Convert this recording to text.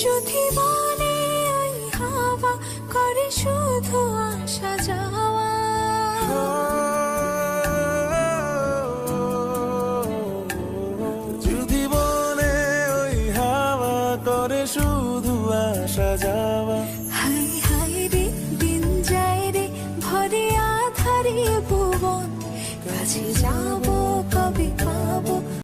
যদি মনে ওই হাওয়া করে শুধু আসা যাওয়া। যদি বলে ওই হাওয়া করে শুধু আসা যাওয়া। হাই হাই রে দিন যায় রে ভরে আধারে ভুবন। কাছে যাব